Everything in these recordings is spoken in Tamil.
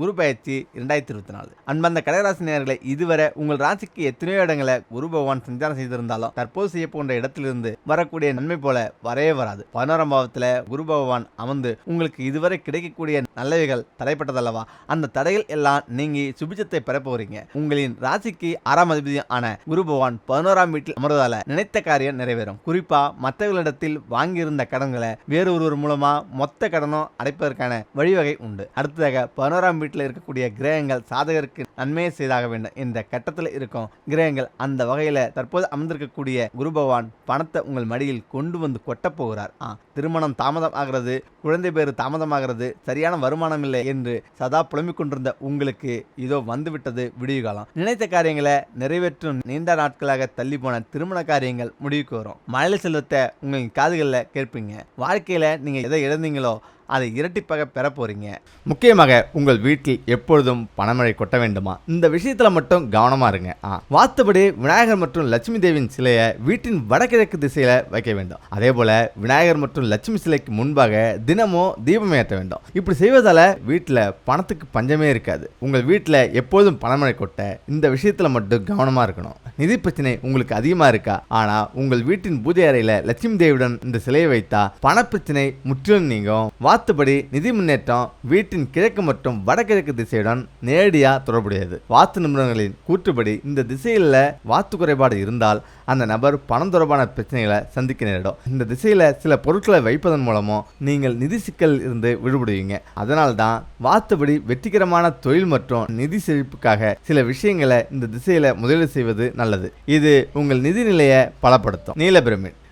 குரு பயிற்சி இரண்டாயிரத்தி இருபத்தி நாலு. அன்பந்த கடகராசி நேர்களை இதுவரை உங்கள் ராசிக்கு எத்தனையோ இடங்களை குரு பகவான் சஞ்சாரம் செய்திருந்தாலும் தற்போது செய்ய போன்ற இடத்திலிருந்து வரக்கூடிய நன்மை போல வரவே வராது. பதினோராம் பாவத்தில் குரு பகவான் அமர்ந்து உங்களுக்கு இதுவரை கிடைக்கக்கூடிய நல்லவைகள் தடைப்பட்டதல்லவா? அந்த தடைகள் எல்லாம் நீங்கி சுபிச்சத்தை பெற போறீங்க. உங்களின் ராசிக்கு ஆறாம் அதிபதி ஆன குரு பகவான் பதினோராம் வீட்டில் அமர்வதால நினைத்த காரியம் நிறைவேறும். குறிப்பா மற்றவர்களிடத்தில் வாங்கியிருந்த கடன்களை வேறு ஒருவர் மூலமா மொத்த கடனும் அடைப்பதற்கான வழிவகை உண்டு. அடுத்ததாக பதினோராம் வீட்டில் இருக்கக்கூடிய கிரகங்கள் சாதகருக்கு நன்மையை செய்தாக வேண்டும். என்ற கட்டத்தில் இருக்கும் கிரகங்கள் அந்த வகையில தற்போது அமர்ந்திருக்கக்கூடிய குரு பகவான் பணத்தை உங்கள் மடியில் கொண்டு வந்து கொட்டப் போகிறார். ஆ திருமணம் தாமதம் ஆகிறது குழந்தை பேரு தாமதமாகிறது சரியான வருமானம் இல்லை என்று சதா புலம்பிக் கொண்டிருந்த உங்களுக்கு இதோ வந்துவிட்டது விடிவு காலம். நினைத்த காரியங்களை நிறைவேற்றும் நீண்ட நாட்களாக தள்ளி போன திருமண காரியங்கள் முடிவுக்கு வரும். மழை செல்வத்தை உங்கள் காதுகளில் கேட்பீங்க. வாழ்க்கையில நீங்க எதை இழந்தீங்களோ அதை இரட்டிப்பாக பெற போறீங்க. முக்கியமாக உங்கள் வீட்டில் எப்பொழுதும் பணமழை கொட்ட வேண்டுமா? இந்த விஷயத்துல மட்டும் கவனமா இருங்க. ஆ விநாயகர் மற்றும் லட்சுமி தேவியின் சிலையை வீட்டின் வடகிழக்கு திசையில வைக்க வேண்டும். அதே போல விநாயகர் மற்றும் லட்சுமி சிலைக்கு முன்பாக தினமும் தீபம் ஏற்ற வேண்டும். இப்படி செய்வதால வீட்டில் பணத்துக்கு பஞ்சமே இருக்காது. உங்கள் வீட்டில் எப்போதும் பணமழை கொட்ட இந்த விஷயத்துல மட்டும் கவனமா இருக்கணும். நிதி பிரச்சனை உங்களுக்கு அதிகமா இருக்கா? ஆனா உங்கள் வீட்டின் பூஜை அறையில லட்சுமி தேவியுடன் இந்த சிலையை வைத்தா பணப்பிரச்சனை முற்றிலும் நீங்கும். வாத்துப்படி நிதி முன்னேற்றம் வீட்டின் கிழக்கு மற்றும் வடகிழக்கு திசையுடன் நேரடியாக தொடர்புடையது. வாத்து நிபுணர்களின் கூற்றுப்படி இந்த திசையில் வாத்து குறைபாடு இருந்தால் அந்த நபர் பணம் தொடர்பான பிரச்சனைகளை சந்திக்க நேரிடும். இந்த திசையில் சில பொருட்களை வைப்பதன் மூலமும் நீங்கள் நிதி சிக்கல் இருந்து விடுபடுவீங்க. அதனால் தான் வாத்துபடி வெற்றிகரமான தொழில் மற்றும் நிதி செழிப்புக்காக சில விஷயங்களை இந்த திசையில் முதலீடு செய்வது நல்லது. இது உங்கள் நிதி நிலையை பலப்படுத்தும். நீலபிரமிட்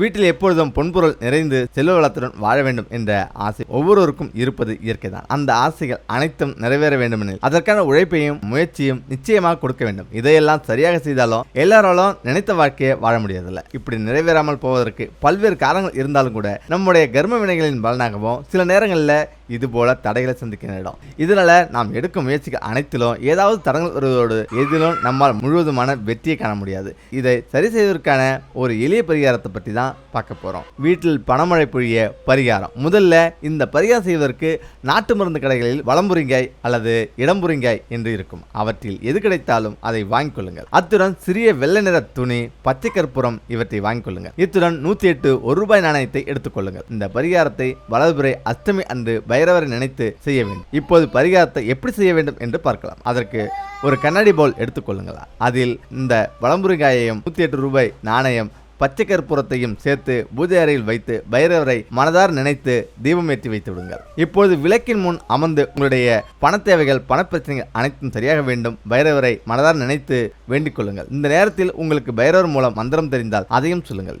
வீட்டில் எப்பொழுதும் பொன்பொருள் நிறைந்து செல்வ வளத்துடன் வாழ வேண்டும் என்ற ஆசை ஒவ்வொருவருக்கும் இருப்பது இயற்கைதான். அந்த ஆசைகள் அனைத்தும் நிறைவேற வேண்டுமெனில் அதற்கான உழைப்பையும் முயற்சியும் நிச்சயமாக கொடுக்க வேண்டும். இதையெல்லாம் சரியாக செய்தாலும் எல்லாராலும் நினைத்த வாழ்க்கையை வாழ முடியதில்லை. இப்படி நிறைவேறாமல் போவதற்கு பல்வேறு காரணங்கள் இருந்தாலும் கூட நம்முடைய கர்ம வினைகளின் பலனாகவும் சில நேரங்களில் இது போல தடைகளை சந்திக்க நேரிடும் இதனால நாம் எடுக்கும் முயற்சிகள் அனைத்திலும் ஏதாவது தடங்கள் வருவதோடு எதிலும் நம்மால் முழுவதுமான வெற்றியை காண முடியாது. இதை சரி செய்வதற்கான ஒரு எளிய பரிகாரத்தை பற்றி தான் பார்க்க போறோம். வீட்டில் பணமழை பொழிய பரிகாரம். முதல்ல இந்த பரிகாரம் செய்வதற்கு நாட்டு மருந்து கடைகளில் வளம்புரிங்காய் அல்லது இடம்புரிங்காய் என்று இருக்கும். அவற்றில் எது கிடைத்தாலும் அதை வாங்கிக் கொள்ளுங்கள். அத்துடன் சிறிய வெள்ளை நிற துணி பச்சை கற்பூரம் இவற்றை வாங்கிக் கொள்ளுங்கள். இத்துடன் நூத்தி எட்டு ஒரு ரூபாய் நாணயத்தை எடுத்துக்கொள்ளுங்கள் இந்த பரிகாரத்தை வலதுபுறை அஷ்டமி அன்று பைரவரை நினைத்து செய்ய வேண்டும். இப்போது பரிகாரத்தை எப்படி செய்ய வேண்டும் என்று பார்க்கலாம். அதற்கு ஒரு கண்ணாடி பவுல் எடுத்துக்கொள்ளுங்கள் அதில் இந்த வளம்புரிகாயையும் நூற்றி எட்டு ரூபாய் நாணயம் பச்சை கற்பூரத்தையும் சேர்த்து பூஜை அறையில் வைத்து பைரவரை மனதார் நினைத்து தீபம் ஏற்றி வைத்து விடுங்கள். இப்போது விளக்கின் முன் அமர்ந்து உங்களுடைய பண தேவைகள் பணப்பிரச்சனைகள் அனைத்தும் சரியாக வேண்டும். பைரவரை மனதார் நினைத்து வேண்டிக் கொள்ளுங்கள். இந்த நேரத்தில் உங்களுக்கு பைரவர் மூலம் மந்திரம் தெரிந்தால் அதையும் சொல்லுங்கள்.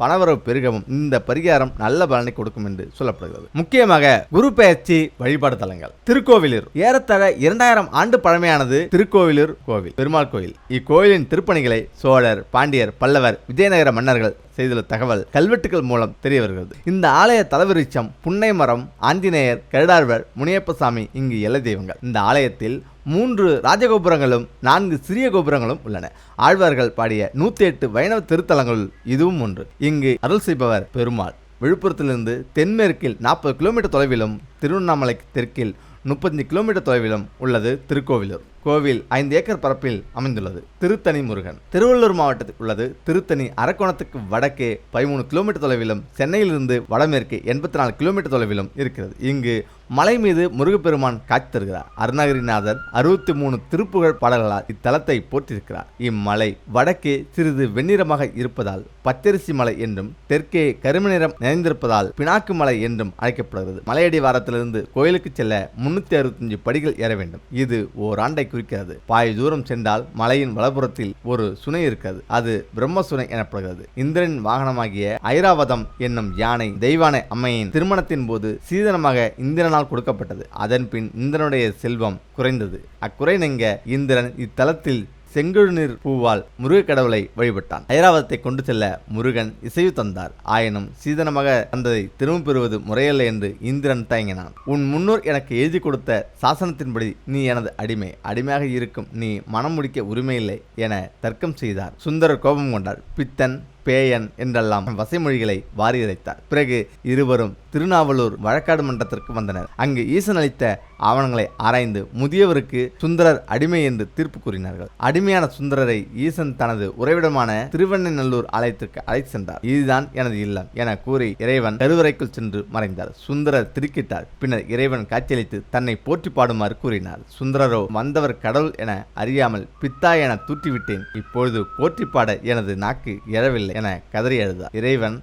பணவரவு பெருகவும் இந்த பரிகாரம் நல்ல பலனை கொடுக்கும் என்று சொல்லப்படுகிறது. முக்கியமாக குரு பெயர்ச்சி வழிபாடு தலங்கள் திருக்கோவிலூர். ஏறத்தாழ இரண்டாயிரம் ஆண்டு பழமையானது திருக்கோவிலூர் கோவில். பெருமாள் கோயில். இக்கோயிலின் திருப்பணிகளை சோழர் பாண்டியர் பல்லவர் விஜயநகர மன்னர்கள் செய்துள்ள தகவல் கல்வெட்டுகள் மூலம் தெரிய வருகிறது இந்த ஆலய தலவிருச்சம் புன்னை மரம் ஆஞ்சநேயர் கருடாழ்வர் முனியப்பசாமி இங்கு எல்லை தெய்வங்கள். இந்த ஆலயத்தில் மூன்று ராஜகோபுரங்களும் நான்கு சிறிய கோபுரங்களும் உள்ளன. ஆழ்வார்கள் பாடிய நூத்தி எட்டு வைணவ திருத்தலங்களுள் இதுவும் ஒன்று. இங்கு அருள் செய்பவர் பெருமாள். விழுப்புரத்திலிருந்து தென்மேற்கில் நாற்பது கிலோமீட்டர் தொலைவிலும் திருவண்ணாமலை தெற்கில் முப்பத்தஞ்சு கிலோமீட்டர் தொலைவிலும் உள்ளது திருக்கோவிலூர். கோவில் ஐந்து ஏக்கர் பரப்பில் அமைந்துள்ளது. திருத்தணி முருகன். திருவள்ளூர் மாவட்டத்தில் உள்ளது திருத்தணி அரக்கோணத்துக்கு வடக்கே பதிமூணு கிலோமீட்டர் தொலைவிலும் சென்னையிலிருந்து வடமேற்கு எண்பத்தி நாலு கிலோமீட்டர் தொலைவிலும் இருக்கிறது. இங்கு மலை மீது முருகப்பெருமான் காட்சி தருகிறார் அருணகிரிநாதர் அறுபத்தி மூணு திருப்புகழ் பாடல்களால் இத்தலத்தை போற்றிருக்கிறார். இம்மலை வடக்கே சிறிது வெண்ணிறமாக இருப்பதால் பச்சரிசி மலை என்றும் தெற்கே கரும நிறம் நிறைந்திருப்பதால் பினாக்கு மலை என்றும் அழைக்கப்படுகிறது. மலையடி வாரத்திலிருந்து கோயிலுக்கு செல்ல முன்னூத்தி அறுபத்தஞ்சு படிகள் ஏற வேண்டும். இது ஓராண்டை குறிக்கிறது. பாய் தூரம் சென்றால் மலையின் வலப்புறத்தில் ஒரு சுனை இருக்கிறது. அது பிரம்ம சுனை எனப்படுகிறது. இந்திரனின் வாகனமாகிய ஐராவதம் என்னும் யானை தெய்வானை அம்மையின் திருமணத்தின் போது சீதனமாக இந்திரனால் கொடுக்கப்பட்டது. அதன்பின் இந்திரனுடைய செல்வம் குறைந்தது. அக்குறை நீங்க இந்திரன் இத்தலத்தில் செங்குழுநீர் பூவால் முருக கடவுளை வழிபட்டான். ஐராவதத்தை கொண்டு செல்ல முருகன் இசைவு தந்தார். ஆயினும் சீதனமாக தந்ததை திரும்ப பெறுவது முறையல்ல என்று இந்திரன் தயங்கினான். உன் முன்னோர் எனக்கு எழுதி கொடுத்த சாசனத்தின்படி நீ எனது அடிமை. அடிமையாக இருக்கும் நீ மனம் முடிக்க உரிமையில்லை என தர்க்கம் செய்தார். சுந்தரர் கோபம் கொண்டார். பித்தன் பேயன் என்றெல்லாம் வசைமொழிகளை வாரி இறைத்தார் பிறகு இருவரும் திருநாவலூர் வழக்காடு மன்றத்திற்கு வந்தனர். அங்கு ஈசன் அளித்த ஆவணங்களை ஆராய்ந்து முதியவருக்கு சுந்தரர் அடிமை என்று தீர்ப்பு கூறினார்கள். அடிமையான சுந்தரரை ஈசன் தனது உறைவிடமான திருவண்ணநல்லூர் ஆலயத்திற்கு அழைத்து சென்றார். இதுதான் எனது இல்லம் என கூறி இறைவன் கருவறைக்குள் சென்று மறைந்தார். சுந்தரர் திருக்கிட்டார். பின்னர் இறைவன் காட்சியளித்து தன்னை போற்றி பாடுமாறு கூறினார். சுந்தரரோ வந்தவர் கடவுள் என அறியாமல் பித்தா என தூற்றிவிட்டேன். இப்பொழுது போற்றி பாட எனது நாக்கு எழவில்லை. என கதறி அழுதார். இறைவன்